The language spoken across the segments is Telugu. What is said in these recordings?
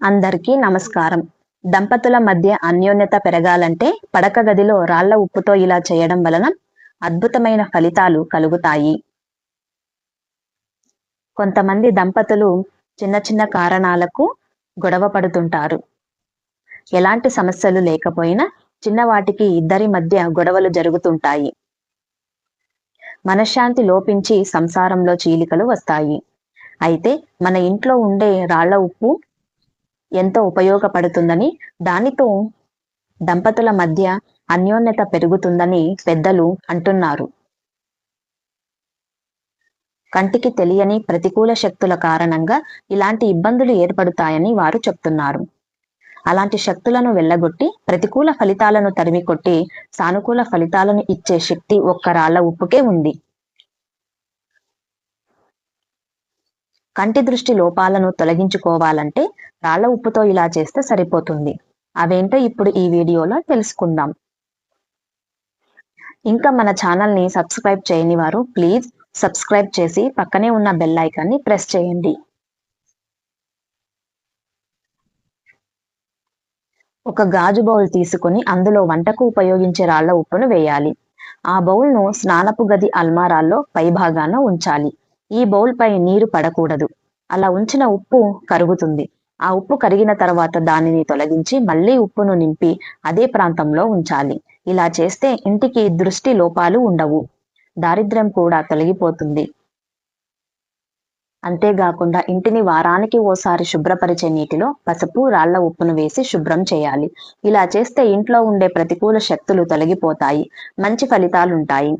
అందరికీ నమస్కారం. దంపతుల మధ్య అన్యోన్యత పెరగాలంటే పడక గదిలో రాళ్ళ ఉప్పుతో ఇలా చేయడం వలన అద్భుతమైన ఫలితాలు కలుగుతాయి. కొంతమంది దంపతులు చిన్న చిన్న కారణాలకు గొడవ పడుతుంటారు. ఎలాంటి సమస్యలు లేకపోయినా చిన్నవాటికి ఇద్దరి మధ్య గొడవలు జరుగుతుంటాయి. మనశ్శాంతి లోపించి సంసారంలో చీలికలు వస్తాయి. అయితే మన ఇంట్లో ఉండే రాళ్ళ ఉప్పు ఎంతో ఉపయోగపడుతుందని దానితో దంపతుల మధ్య అన్యోన్యత పెరుగుతుందని పెద్దలు అంటున్నారు. కంటికి తెలియని ప్రతికూల శక్తుల కారణంగా ఇలాంటి ఇబ్బందులు ఏర్పడతాయని వారు చెప్తున్నారు. అలాంటి శక్తులను వెళ్ళగొట్టి ప్రతికూల ఫలితాలను తరిమికొట్టి సానుకూల ఫలితాలను ఇచ్చే శక్తి ఒక్క రాళ్ళ ఉప్పుకే ఉంది. కంటి దృష్టి లోపాలను తొలగించుకోవాలంటే రాళ్ళ ఉప్పుతో ఇలా చేస్తే సరిపోతుంది. అవేంటో ఇప్పుడు ఈ వీడియోలో తెలుసుకుందాం. ఇంకా మన ఛానల్ని సబ్స్క్రైబ్ చేయని వారు ప్లీజ్ సబ్స్క్రైబ్ చేసి పక్కనే ఉన్న బెల్ ఐకాన్ని ప్రెస్ చేయండి. ఒక గాజు బౌల్ తీసుకుని అందులో వంటకు ఉపయోగించే రాళ్ళ ఉప్పును వేయాలి. ఆ బౌల్ను స్నానపు గది అల్మారాల్లో పైభాగాన ఉంచాలి. ఈ బౌల్ పై నీరు పడకూడదు. అలా ఉంచిన ఉప్పు కరుగుతుంది. ఆ ఉప్పు కరిగిన తర్వాత దానిని తొలగించి మళ్ళీ ఉప్పును నింపి అదే ప్రాంతంలో ఉంచాలి. ఇలా చేస్తే ఇంటికి దృష్టి లోపాలు ఉండవు. దారిద్ర్యం కూడా తొలగిపోతుంది. అంతేకాకుండా ఇంటిని వారానికి ఓసారి శుభ్రపరిచే నీటిలో పసుపు రాళ్ళ ఉప్పును వేసి శుభ్రం చేయాలి. ఇలా చేస్తే ఇంట్లో ఉండే ప్రతికూల శక్తులు తొలగిపోతాయి. మంచి ఫలితాలుంటాయి.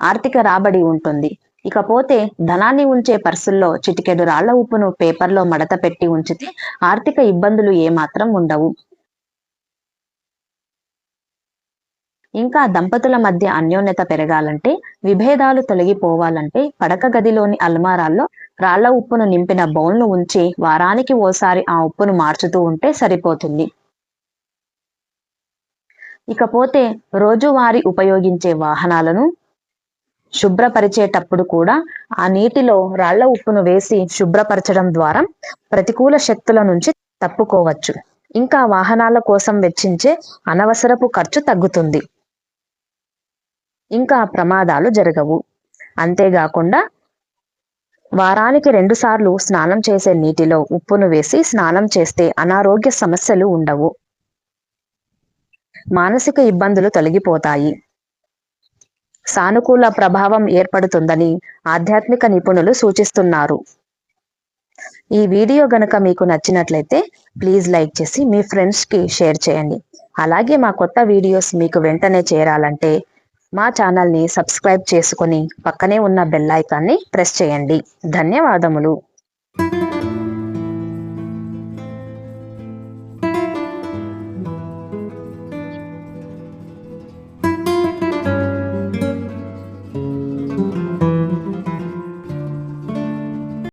ఆర్థిక రాబడి ఉంటుంది. ఇకపోతే ధనాన్ని ఉంచే పర్సుల్లో చిటికెడు రాళ్ళ ఉప్పును పేపర్లో మడత పెట్టి ఉంచితే ఆర్థిక ఇబ్బందులు ఏమాత్రం ఉండవు. ఇంకా దంపతుల మధ్య అన్యోన్యత పెరగాలంటే విభేదాలు తొలగిపోవాలంటే పడక గదిలోని అల్మారాల్లో రాళ్ళ ఉప్పును నింపిన బౌల్ను ఉంచి వారానికి ఓసారి ఆ ఉప్పును మార్చుతూ ఉంటే సరిపోతుంది. ఇకపోతే రోజువారీ ఉపయోగించే వాహనాలను శుభ్రపరిచేటప్పుడు కూడా ఆ నీటిలో రాళ్ళ ఉప్పును వేసి శుభ్రపరచడం ద్వారా ప్రతికూల శక్తుల నుంచి తప్పుకోవచ్చు. ఇంకా వాహనాల కోసం వెచ్చించే అనవసరపు ఖర్చు తగ్గుతుంది. ఇంకా ప్రమాదాలు జరగవు. అంతేకాకుండా వారానికి రెండు సార్లు స్నానం చేసే నీటిలో ఉప్పును వేసి స్నానం చేస్తే అనారోగ్య సమస్యలు ఉండవు. మానసిక ఇబ్బందులు తొలగిపోతాయి. సానుకూల ప్రభావం ఏర్పడుతుందని ఆధ్యాత్మిక నిపుణులు సూచిస్తున్నారు. ఈ వీడియో గనక మీకు నచ్చినట్లయితే ప్లీజ్ లైక్ చేసి మీ ఫ్రెండ్స్కి షేర్ చేయండి. అలాగే మా కొత్త వీడియోస్ మీకు వెంటనే చేరాలంటే మా ఛానల్ని సబ్స్క్రైబ్ చేసుకుని పక్కనే ఉన్న బెల్ ఐకాన్ని ప్రెస్ చేయండి. ధన్యవాదములు.